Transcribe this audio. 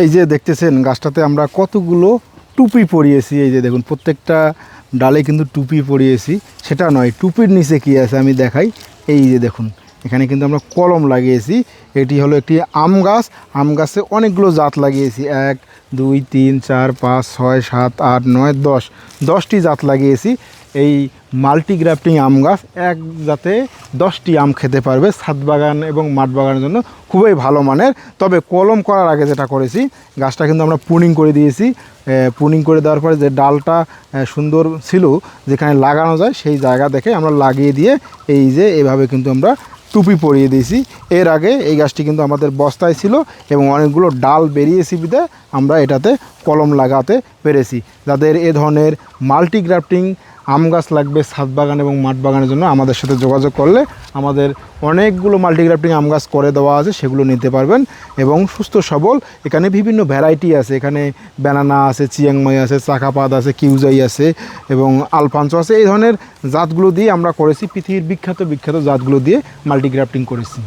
এই যে দেখতেছেন গাছটাতে আমরা কতগুলো টুপি পরিয়েছি, এই যে দেখুন, প্রত্যেকটা ডালে কিন্তু টুপি পরিয়েছি। সেটা নয়, টুপির নিচে কি আছে আমি দেখাই। এই যে দেখুন, এখানে কিন্তু আমরা কলম লাগিয়েছি। এটি হলো একটি আম গাছ। আম গাছে অনেকগুলো জাত লাগিয়েছি। এক, দুই, তিন, চার, পাঁচ, ছয়, সাত, আট, নয়, দশ। দশটি জাত লাগিয়েছি। এই মাল্টিগ্রাফটিং আম গাছ এক যাতে দশটি আম খেতে পারবে। ছাদ বাগান এবং মাঠ বাগানের জন্য খুবই ভালো মানের। তবে কলম করার আগে যেটা করেছি, গাছটা কিন্তু আমরা পুনিং করে দিয়েছি। পুনিং করে দেওয়ার পরে যে ডালটা সুন্দর ছিল, যেখানে লাগানো যায়, সেই জায়গা দেখে আমরা লাগিয়ে দিয়ে এই যে এভাবে কিন্তু আমরা টুপি পরিয়ে দিয়েছি। এর আগে এই গাছটি কিন্তু আমাদের বস্তায় ছিল এবং অনেকগুলো ডাল বেরিয়েছি বিদে আমরা এটাতে কলম লাগাতে পেরেছি। যাদের এ ধরনের মাল্টিগ্রাফটিং আম গাছ লাগবে ছাদ বাগান এবং মাঠ বাগানের জন্য আমাদের সাথে যোগাযোগ করলে আমাদের অনেকগুলো মাল্টিগ্রাফটিং আম গাছ করে দেওয়া আছে, সেগুলো নিতে পারবেন এবং সুস্থ সবল। এখানে বিভিন্ন ভ্যারাইটি আছে, এখানে ব্যানানা আছে চিয়াংমাই আছে, চাকাপাত আছে কিউজাই আছে এবং আলফানসো আছে। এই ধরনের জাতগুলো দিয়ে আমরা করেছি, পৃথিবীর বিখ্যাত বিখ্যাত জাতগুলো দিয়ে মাল্টিগ্রাফটিং করেছি।